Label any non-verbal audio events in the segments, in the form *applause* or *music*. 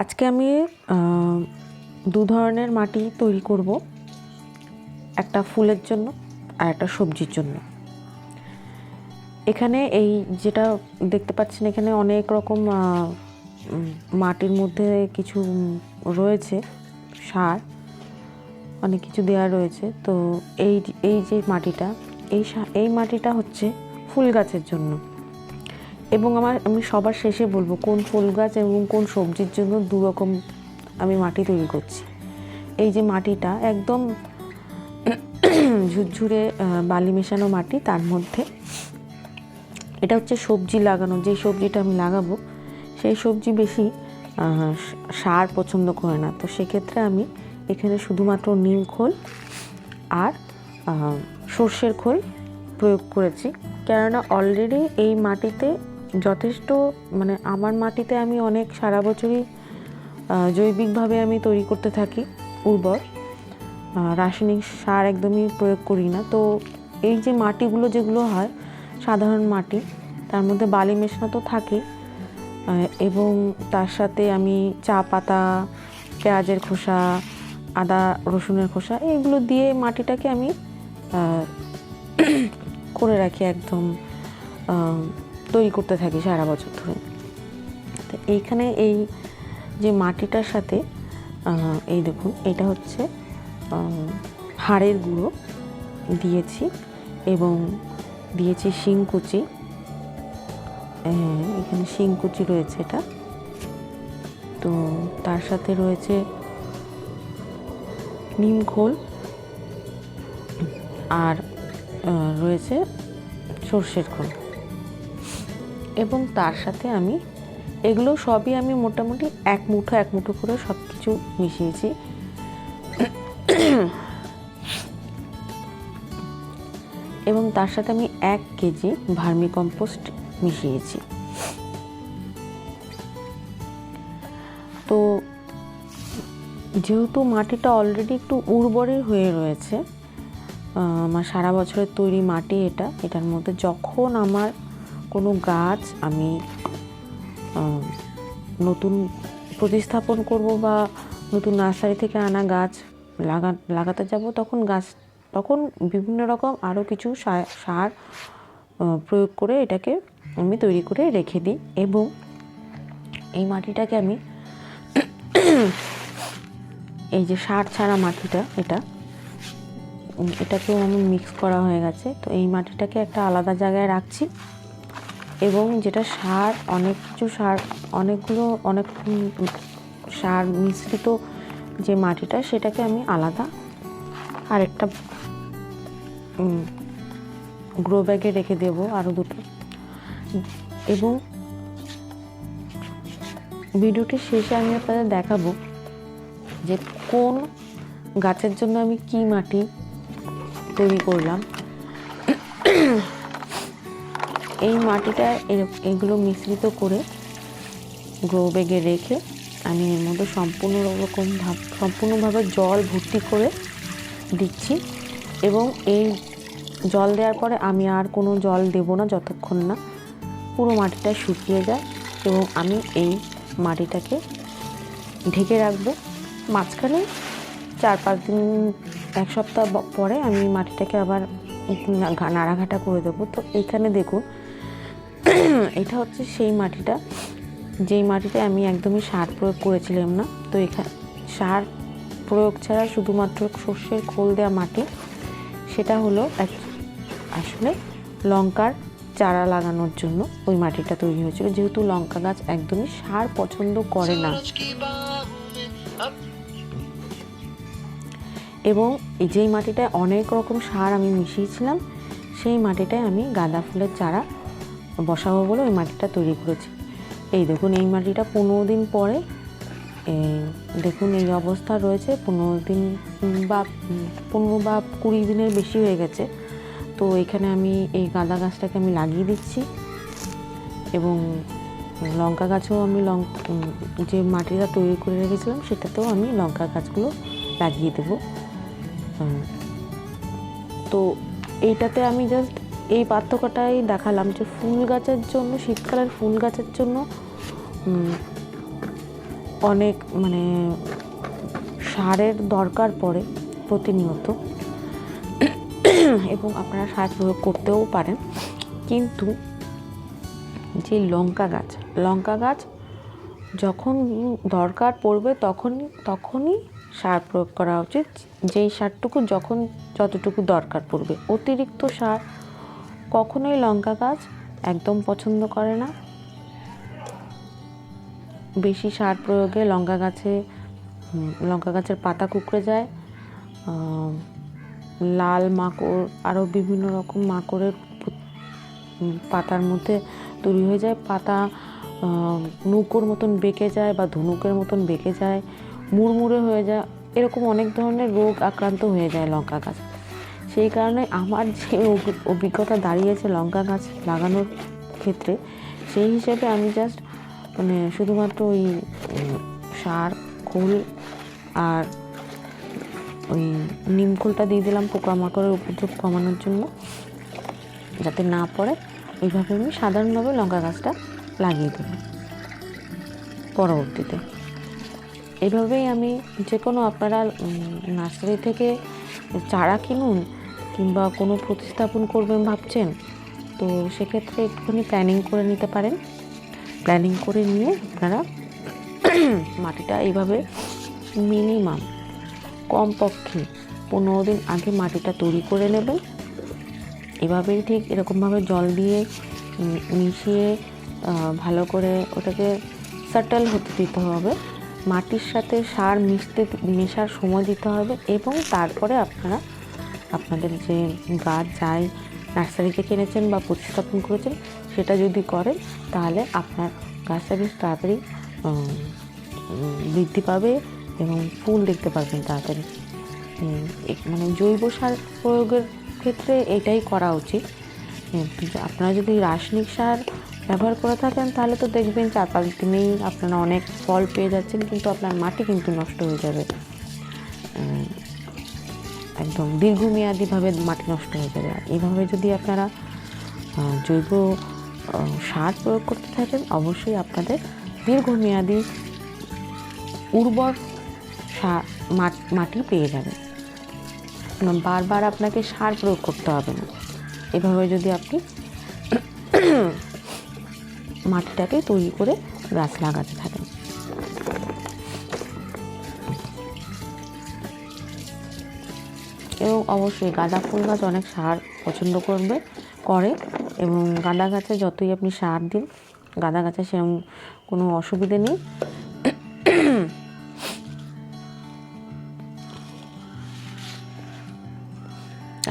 আজকে আমি দু ধরনের মাটি তৈরি করব। একটা ফুলের জন্য আর একটা সবজির জন্য। এখানে এই যেটা দেখতে পাচ্ছেন, এখানে অনেক রকম মাটির মধ্যে কিছু রয়েছে সার। অনেক কিছু দেওয়া রয়েছে। তো এই এই যে মাটিটা, এই এই মাটিটা হচ্ছে ফুল গাছের জন্য। এবং আমার, আমি সবার শেষে বলব, কোন ফুল গাছ এবং কোন সবজির জন্য দু রকম আমি মাটি তৈরি করছি। এই যে মাটিটা একদম *coughs* ঝুরঝুরে বালি মেশানো মাটি, তার মধ্যে এটা হচ্ছে সবজি লাগানো। যে সবজিটা আমি লাগাবো, সেই সবজি বেশি সার পছন্দ করে না। তো সেক্ষেত্রে আমি এখানে শুধুমাত্র নিম খোল আর সর্ষের খোল প্রয়োগ করেছি। কেননা অলরেডি এই মাটিতে যথেষ্ট মানে আমার মাটিতে আমি অনেক সারা বছরই জৈবিকভাবে আমি তৈরি করতে থাকি উর্বর। রাসায়নিক সার একদমই প্রয়োগ করি না। তো এই যে মাটিগুলো যেগুলো হয় সাধারণ মাটি তার মধ্যে বালি মেশানো তো আহ, এবং তার সাথে আমি চা পাতা পেঁয়াজের খোসা আদা রসুনের খোসা এইগুলো দিয়ে মাটিটাকে আমি *clears throat* করে রাখি একদম তৈরি করতে থাকি সারা বছর ধরে। তো এইখানে এই যে মাটিটার সাথে এই দেখুন এটা হচ্ছে হাড়ের গুঁড়ো দিয়েছি এবং দিয়েছি শিংকুচি। হ্যাঁ, এখানে শিংকুচি রয়েছে এটা। তো তার সাথে রয়েছে নিমখোল আর রয়েছে সর্ষের খোল। এবং তার সাথে আমি এগুলো সবই আমি মোটামুটি এক মুঠো এক মুঠো করে সব কিছু মিশিয়েছি। এবং তার সাথে আমি এক কেজি ভার্মি কম্পোস্ট মিশিয়েছি। যেহেতু মাটিটা অলরেডি একটু উর্বরই হয়ে রয়েছে আমার সারা বছরের তৈরি মাটি এটা, এটার মধ্যে যখন আমার কোনো গাছ আমি নতুন প্রতিস্থাপন করব বা নতুন নার্সারি থেকে আনা গাছ লাগা, লাগাতে যাব, তখন গাছ, তখন বিভিন্ন রকম আরও কিছু সার প্রয়োগ করে এটাকে আমি তৈরি করে রেখে দিই এবং এই মাটিটাকে আমি এই যে সার ছাড়া মাটিটা, এটা এটাকেও আমি মিক্স করা হয়ে গেছে। তো এই মাটিটাকে একটা আলাদা জায়গায় রাখছি এবং যেটা সার, অনেক কিছু সার, অনেকগুলো, অনেক সার মিশ্রিত যে মাটিটা, সেটাকে আমি আলাদা আরেকটা গ্রো ব্যাগে রেখে দেব আরও দুটো। এবং ভিডিওটির শেষে আমি আপনাদের দেখাবো যে কোন গাছের জন্য আমি কি মাটি তৈরি করলাম? এই মাটিটা এগুলো মিশ্রিত করে গ্রো ব্যাগে রেখে আমি এর মধ্যে সম্পূর্ণ রকম ভাব, সম্পূর্ণভাবে জল ভর্তি করে দিচ্ছি এবং এই জল দেওয়ার পরে আমি আর কোনো জল দেব না যতক্ষণ না পুরো মাটিটা শুকিয়ে যায় এবং আমি এই মাটিটাকে ঢেকে রাখব। মাঝখানে চার পাঁচ দিন, এক সপ্তাহ পরে আমি মাটিটাকে আবার নাড়াঘাটা করে দেবো। তো এইখানে দেখুন, *clears throat* এটা হচ্ছে সেই মাটিটা। যেই মাটিতে আমি একদমই সার প্রয়োগ করেছিলাম না, তো এখানে সার প্রয়োগ ছাড়া শুধুমাত্র সর্ষের খোল দেওয়া মাটি, সেটা হলো এক- আসলে লঙ্কার চারা লাগানোর জন্য ওই মাটিটা তৈরি হয়েছিল। যেহেতু লঙ্কা গাছ একদমই সার পছন্দ করে না। এবং এই যেই মাটিটায় অনেক রকম সার আমি মিশিয়েছিলাম, সেই মাটিটায় আমি গাঁদা ফুলের চারা বসাবো বলে ওই মাটিটা তৈরি করেছি এই দেখুন, এই মাটিটা পনেরো দিন পরে দেখুন এই অবস্থা রয়েছে, পনেরো দিন বা, পনেরো বা কুড়ি দিনের বেশি হয়ে গেছে তো এখানে আমি এই গাঁদা গাছটাকে আমি লাগিয়ে দিচ্ছি এবং লঙ্কা গাছেও আমি লঙ্কা যে মাটিটা তৈরি করে রেখেছিলাম, সেটাতেও আমি লঙ্কা গাছগুলো লাগিয়ে দেবো। তো এইটাতে আমি জাস্ট এই পার্থক্যটাই দেখালাম যে ফুল গাছের জন্য, শীতকালের ফুল গাছের জন্য অনেক মানে সারের দরকার পড়ে প্রতিনিয়ত। এবং আপনারা সার প্রয়োগ করতেও পারেন। কিন্তু যে লঙ্কা গাছ লঙ্কা গাছ যখন দরকার পড়বে তখন তখনই সার প্রয়োগ করা উচিত। যেই সারটুকু যখন যতটুকু দরকার পড়বে। অতিরিক্ত সার কখনোই লঙ্কা গাছ একদম পছন্দ করে না। বেশি সার প্রয়োগে লঙ্কা গাছে লঙ্কা গাছের পাতা কুকড়ে যায়। লাল মাকড়, আরও বিভিন্ন রকম মাকড়ের পাতার মধ্যে তৈরি হয়ে যায়। পাতা নৌকোর মতন বেঁকে যায় বা ধনুকের মতন বেঁকে যায়। মুড়মুড়ে হয়ে যায়, এরকম অনেক ধরনের রোগ আক্রান্ত হয়ে যায় লঙ্কা গাছ। সেই কারণে আমার যে অভি- অভিজ্ঞতা দাঁড়িয়েছে লঙ্কা গাছ লাগানোর ক্ষেত্রে, সেই হিসেবে আমি জাস্ট মানে শুধুমাত্র ওই সার, খোল আর ওই নিম খোলটা দিয়ে দিলাম পোকামাকড়ের উপদ্রব কমানোর জন্য। যাতে না পড়ে ওইভাবে আমি সাধারণভাবে লঙ্কা গাছটা লাগিয়ে দেবো। পরবর্তীতে। এইভাবেই আমি যে কোনো আপনারা নার্সারি থেকে চারা কিনুন কিংবা কোনো প্রতিস্থাপন করবেন ভাবছেন, তো সেক্ষেত্রে একটুখানি প্ল্যানিং করে নিতে পারেন। প্ল্যানিং করে নিয়ে আপনারা *clears throat* মাটিটা এইভাবে মিনিমাম কমপক্ষে পনেরো দিন আগে মাটিটা তৈরি করে নেবেন। এভাবেই ঠিক এরকমভাবে জল দিয়ে মিশিয়ে ভালো করে ওটাকে সেটেল হতে দিতে হবে। মাটির সাথে সার মিশতে, মেশার সময় দিতে হবে এবং তারপরে আপনারা আপনাদের যে গাছ যাই নার্সারিতে কিনেছেন বা প্রতিস্থাপন করেছেন সেটা যদি করেন, তাহলে আপনার গাছটা বেশ তাড়াতাড়ি বৃদ্ধি পাবে এবং ফুল দেখতে পারবেন তাড়াতাড়ি। মানে জৈব সার প্রয়োগের ক্ষেত্রে এটাই করা উচিত। আপনারা যদি রাসায়নিক সার ব্যবহার করে থাকেন তাহলে তো দেখবেন চার পাঁচ দিনেই আপনারা অনেক ফল পেয়ে যাচ্ছেন কিন্তু আপনার মাটি কিন্তু নষ্ট হয়ে যাবে। একদম দীর্ঘমেয়াদীভাবে মাটি নষ্ট হয়ে যাবে। এইভাবে যদি আপনারা জৈব সার প্রয়োগ করতে থাকেন অবশ্যই আপনাদের দীর্ঘমেয়াদী উর্বর সা- মাট- পেয়ে যাবেন। না, বারবার আপনাকে সার প্রয়োগ করতে হবে না। এভাবে যদি আপনি মাটিটাকে তৈরি করে গাছ লাগাতে থাকেন এবং অবশ্যই গাঁদা ফুল গাছ অনেক সার পছন্দ করবে, করে এবং গাঁদা গাছে যতই আপনি সার দিন, গাঁদা গাছে সেরকম কোনো অসুবিধে নেই।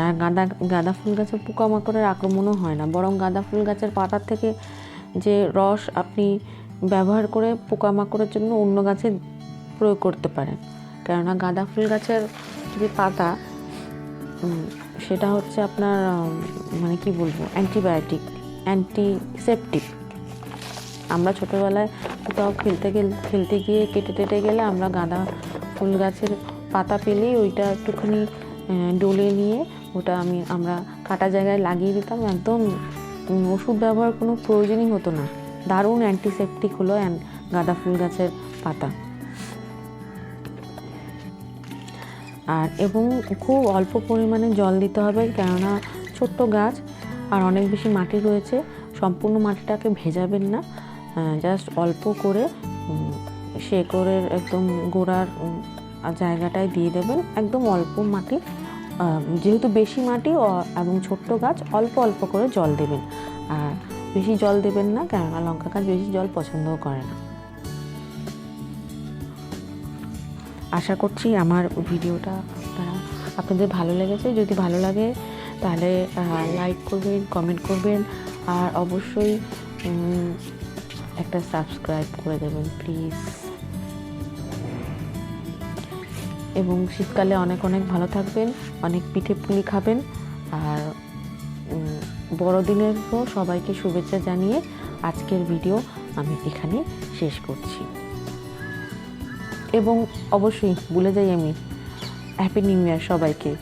আর গাঁদা গাঁদা ফুল গাছে পোকামাকড়ের আক্রমণও হয় না, বরং গাঁদা ফুল গাছের পাতার থেকে যে রস আপনি ব্যবহার করে পোকামাকড়ের জন্য অন্য গাছে প্রয়োগ করতে পারেন। কেননা গাঁদা ফুল গাছের যে পাতা সেটা হচ্ছে আপনার মানে কি বলব, অ্যান্টিবায়োটিক, অ্যান্টিসেপটিক। আমরা ছোটোবেলায় কোথাও খেলতে খেলতে গিয়ে কেটে টেটে গেলে আমরা গাঁদা ফুল গাছের পাতা পেলেই ওইটা একটুখানি ডলে নিয়ে ওটা আমি, আমরা কাটা জায়গায় লাগিয়ে দিতাম, একদম ওষুধ ব্যবহার কোনো প্রয়োজনই হতো না। দারুণ অ্যান্টিসেপটিক হলো গাঁদা ফুল গাছের পাতা। আর এবং খুব অল্প পরিমাণে জল দিতে হবে কেননা ছোট্ট গাছ আর অনেক বেশি মাটি রয়েছে, সম্পূর্ণ মাটিটাকে ভেজাবেন না জাস্ট অল্প করে শেকড়ের একদম গোড়ার জায়গাটায় দিয়ে দেবেন, একদম অল্প মাটি। যেহেতু বেশি মাটি এবং ছোট্ট গাছ, অল্প অল্প করে জল দেবেন। আর বেশি জল দেবেন না কেননা লঙ্কা গাছ বেশি জল পছন্দও করে না। আশা করছি আমার ভিডিওটা আপনারা, আপনাদের ভালো লেগেছে। যদি ভালো লাগে, তাহলে লাইক করবেন কমেন্ট করবেন। আর অবশ্যই একটা সাবস্ক্রাইব করে দেবেন প্লিজ এবং শীতকালে অনেক অনেক ভালো থাকবেন, অনেক পিঠে পুলি খাবেন। আর বড়দিনের বড়দিনেরও সবাইকে শুভেচ্ছা জানিয়ে আজকের ভিডিও আমি এখানে শেষ করছি। এবং অবশ্যই ভুলে যাই আমি। হ্যাপি নিউ ইয়ার সবাইকে।